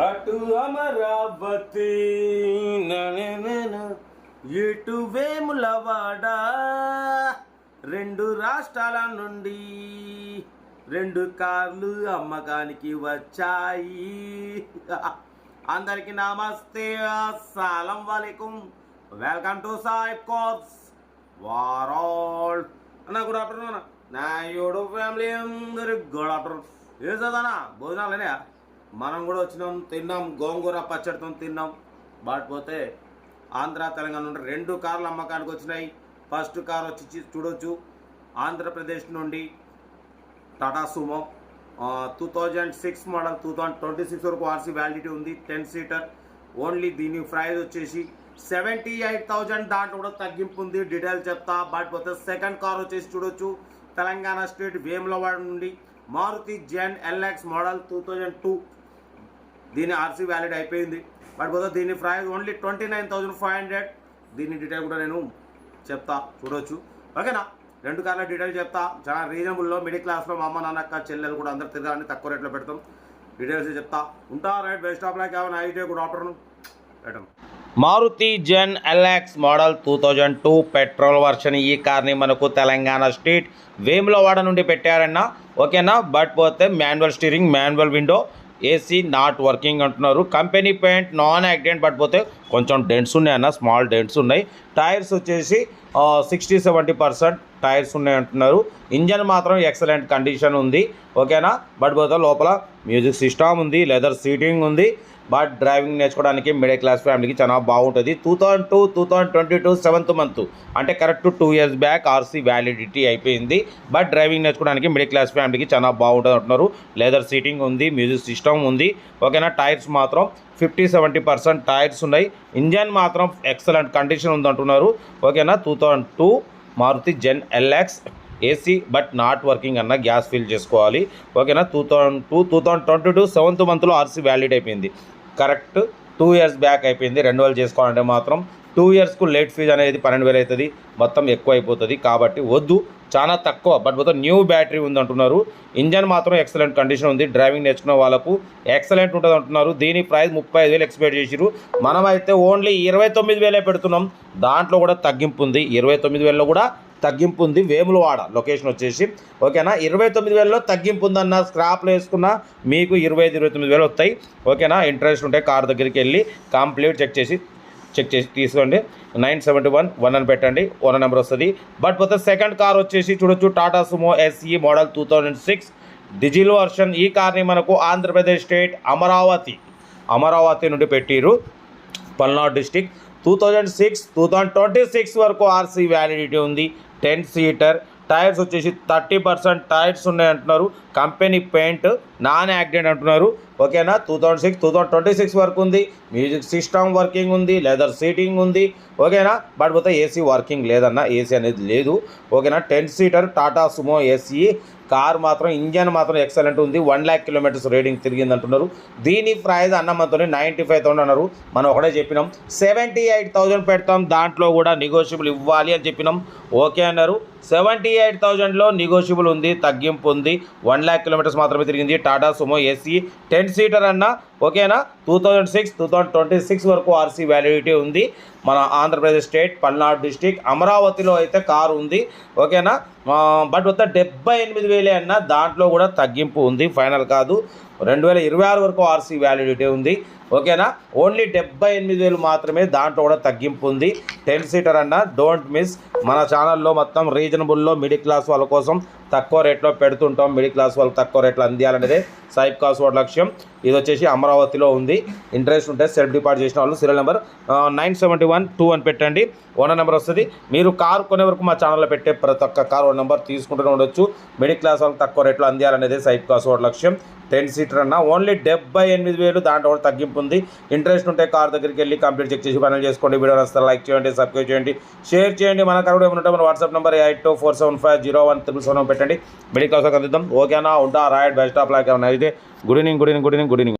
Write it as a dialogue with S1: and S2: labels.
S1: అటు అమరావతి ఇటు వేములవాడ. రెండు రాష్ట్రాల నుండి రెండు కార్లు అమ్మకానికి వచ్చాయి. అందరికి నమస్తే అస్సలం వాలేకుం. వెల్కమ్ టు సాయిబ్ కోర్స్ వారాల్. అన్న గుడ్ ఆఫ్టర్నూన్ నా యూడు ఫ్యామిలీ అందరి గుడ్ ఆఫ్టర్నూన్. ఏం చదవనా భోజనాలు మనం కూడా వచ్చినాం తిన్నాం గోంగూర పచ్చడితో తిన్నాం. బాటిపోతే ఆంధ్ర తెలంగాణ నుండి రెండు కార్లు అమ్మకానికి వచ్చినాయి. ఫస్ట్ కార్ వచ్చి చూ- చూడొచ్చు. ఆంధ్రప్రదేశ్ నుండి Tata Sumo two thousand six model two thousand twenty six వరకు ఆర్సీ వ్యాలిడిటీ ఉంది టెన్ సీటర్. ఓన్లీ దీని ప్రైస్ వచ్చేసి సెవెంటీ ఎయిట్ థౌజండ్ దాంట్లో కూడా తగ్గింపు ఉంది డీటెయిల్ చెప్తా. బట్ పోతే సెకండ్ కార్ వచ్చేసి చూడొచ్చు. తెలంగాణ స్టేట్ వేములవాడ నుండి Maruti Zen LX model two thousand two. దీని ఆర్సీ వ్యాలిడ్ అయిపోయింది. బట్ పోతే దీని price only twenty nine thousand five hundred దీని డీటెయిల్ కూడా నేను చెప్తా చూడొచ్చు. ఓకేనా రెండు కార్ల డీటెయిల్ చెప్తా. చాలా రీజనబుల్లో మిడిల్ క్లాస్లో మా అమ్మ నాన్న అక్క చెల్లెలు కూడా అందరు తిరగాలని తక్కువ రేట్లో పెడతాం. డీటెయిల్స్ చెప్తా. ఉంటా right best of like have night good afternoon పెట్టం Maruti Zen LX model two thousand two petrol version. ఈ కార్ని మనకు తెలంగాణ స్టేట్ వేములవాడ నుండి పెట్టారన్న. ఓకేనా? బట్ పోతే manual steering manual window. AC not working అంటున్నారు. కంపెనీ పెయింట్ నాన్ యాక్సిడెంట్ పడిపోతే కొంచెం డెంట్స్ ఉన్నాయి అన్న స్మాల్ డెంట్స్ ఉన్నాయి. టైర్స్ వచ్చేసి సిక్స్టీ సెవెంటీ పర్సెంట్ టైర్స్ ఉన్నాయి అంటున్నారు. ఇంజన్ మాత్రం ఎక్సలెంట్ కండిషన్ ఉంది. ఓకేనా? బట్ పోతే లోపల మ్యూజిక్ సిస్టమ్ ఉంది లెదర్ సీటింగ్ ఉంది. బట్ డ్రైవింగ్ నేర్చుకోవడానికి మిడిల్ క్లాస్ ఫ్యామిలీకి చాలా బాగుంటుంది. Two thousand two two thousand twenty two seventh month. అంటే correct two years back RC validity అయిపోయింది. బట్ డ్రైవింగ్ నేర్చుకోవడానికి మిడిల్ క్లాస్ ఫ్యామిలీకి చాలా బాగుంటుంది అంటున్నారు. లెదర్ సీటింగ్ ఉంది మ్యూజిక్ సిస్టమ్ ఉంది. ఓకేనా టైర్స్ మాత్రం ఫిఫ్టీ సెవెంటీ పర్సెంట్ టైర్స్ ఉన్నాయి. ఇంజన్ మాత్రం ఎక్సలెంట్ కండిషన్ ఉంది అంటున్నారు. ఓకేనా two thousand two Maruti Zen LX AC but not working అన్న గ్యాస్ ఫిల్ చేసుకోవాలి. ఓకేనా two thousand two two thousand twenty two seventh మంత్లో ఆర్సీ వ్యాలిడ్ అయిపోయింది. కరెక్ట్ టూ ఇయర్స్ బ్యాక్ అయిపోయింది. రెండు వేలు చేసుకోవాలంటే మాత్రం టూ ఇయర్స్కు లేట్ ఫీజు అనేది పన్నెండు వేలు అవుతుంది మొత్తం ఎక్కువ అయిపోతుంది. కాబట్టి వద్దు. చాలా తక్కువ. బట్ మొత్తం న్యూ బ్యాటరీ ఉంది అంటున్నారు. ఇంజన్ మాత్రం ఎక్సలెంట్ కండిషన్ ఉంది. డ్రైవింగ్ నేర్చుకున్న వాళ్ళకు ఎక్సలెంట్ ఉంటుంది అంటున్నారు. దీని ప్రైస్ ముప్పై ఐదు వేలు ఎక్స్పెక్ట్ చేసిరు మనమైతే ఓన్లీ ఇరవై తొమ్మిది వేలే పెడుతున్నాం. దాంట్లో కూడా తగ్గింపు ఉంది. ఇరవై తొమ్మిది వేలలో కూడా తగ్గింపు ఉంది. వేములవాడ లొకేషన్ వచ్చేసి. ఓకేనా? ఇరవై తొమ్మిది వేలలో తగ్గింపు ఉందన్న స్క్రాప్లు వేసుకున్న మీకు ఇరవై ఐదు ఇరవై తొమ్మిది వేలు వస్తాయి. ఓకేనా? ఇంట్రెస్ట్ ఉంటే కార్ దగ్గరికి వెళ్ళి కంప్లీట్ చెక్ చేసి చెక్ చేసి తీసుకోండి. నైన్ సెవెంటీ వన్ వన్ అని పెట్టండి. వన్ నెంబర్ వస్తుంది. బట్ పోతే సెకండ్ కార్ వచ్చేసి చూడొచ్చు. Tata Sumo SE model two thousand six. Diesel version ఈ కార్ని మనకు ఆంధ్రప్రదేశ్ స్టేట్ అమరావతి అమరావతి నుండి పెట్టిరు Palnadu district. Two thousand six two thousand twenty six వరకు ఆర్సీ వ్యాలిడిటీ ఉంది. Ten seater. టైర్స్ వచ్చేసి థర్టీ పర్సెంట్ టైర్స్ ఉన్నాయి అంటున్నారు కంపెనీ పెయింట్ నాన్ యాక్సిడెంట్ అంటున్నారు. ఓకేనా? Two thousand six two thousand twenty six వరకు ఉంది. మ్యూజిక్ సిస్టమ్ వర్కింగ్ ఉంది. లెదర్ సీటింగ్ ఉంది. ఓకేనా? బట్ పోతే ఏసీ వర్కింగ్ లేదన్న. ఏసీ అనేది లేదు. ఓకేనా? Ten seater Tata Sumo AC car మాత్రం ఇంజన్ మాత్రం ఎక్సలెంట్ ఉంది. వన్ ల్యాక్ కిలోమీటర్స్ రేడింగ్ తిరిగింది అంటున్నారు దీని ప్రైజ్ అన్నమ్మతో నైంటీ ఫైవ్ థౌసండ్ అన్నారు. మనం ఒకటే చెప్పినాం. సెవెంటీ ఎయిట్ థౌజండ్ పెడతాం. దాంట్లో కూడా నెగోషియబుల్ ఇవ్వాలి అని చెప్పినాం. ఓకే అన్నారు. సెవెంటీ ఎయిట్ థౌజండ్లో నెగోషియబుల్ ఉంది తగ్గింపు ఉంది. వన్ ల్యాక్ కిలోమీటర్స్ మాత్రమే తిరిగింది Tata Sumo AC ten seater అన్న ఓకేనా? Two thousand six two thousand twenty six వరకు ఆర్సీ వ్యాలిడిటీ ఉంది. మన ఆంధ్రప్రదేశ్ స్టేట్ పల్నాడు డిస్టిక్ అమరావతిలో అయితే కారు ఉంది ఓకేనా? బట్ మొత్తం డెబ్బై ఎనిమిది వేలే అన్న దాంట్లో కూడా తగ్గింపు ఉంది ఫైనల్ కాదు. రెండు వేల ఇరవై ఆరు వరకు ఆర్సీ వ్యాలిడిటీ ఉంది ఓకేనా? ఓన్లీ డెబ్బై ఎనిమిది వేలు మాత్రమే దాంట్లో కూడా తగ్గింపు ఉంది. టెన్ సీటర్ అన్న డోంట్ మిస్ మన ఛానల్లో మొత్తం రీజనబుల్లో మిడిల్ క్లాస్ వాళ్ళ కోసం తక్కువ రేట్లో పెడుతుంటాం మిడిల్ క్లాస్ వాళ్ళకి తక్కువ రేట్లో అందియాలనేదే సాయిబ్ కాస్ వాడి లక్ష్యం. ఇది వచ్చేసి అమరావతిలో ఉంది. ఇంట్రెస్ట్ ఉంటే సెల్ఫ్ డిపార్ట్ చేసిన వాళ్ళు serial number nine seventy one two అని పెట్టండి. ఓనర్ నెంబర్ వస్తుంది. మీరు కారు కొనే వరకు మా ఛానల్లో పెట్టే ప్రతి ఒక్క కార్ ఓన్ నెంబర్ తీసుకుంటూనే ఉండొచ్చు. మిడిల్ క్లాస్ వాళ్ళకి తక్కువ రేట్లో అందియాలనేదే సైబ్ కాస్ వాడి లక్ష్యం. టెన్ సీటర్ అన్న. ఓన్లీ డెబ్బై ఎనిమిది వేలు దాంట్లో కూడా తగ్గింపు ఉంది. ఇంట్రెస్ట్ ఉంటే కార్ దగ్గరికి వెళ్ళి కంప్లీట్ చెక్ చేసి పనులు చేసుకోండి. వీడియో నచ్చితే లైక్ చేయండి సబ్స్క్రైబ్ చేయండి షేర్ చేయండి. మన కారు ఏమంటే మన WhatsApp number eight two four seven five zero one triple seven పెట్టండి. మిడిల్ క్లాస్ అందిద్దాం. ఓకేనా ఉంటా రైట్ బెస్ట్ ఆఫ్ లైక్ అయితే. Good evening good evening good evening good evening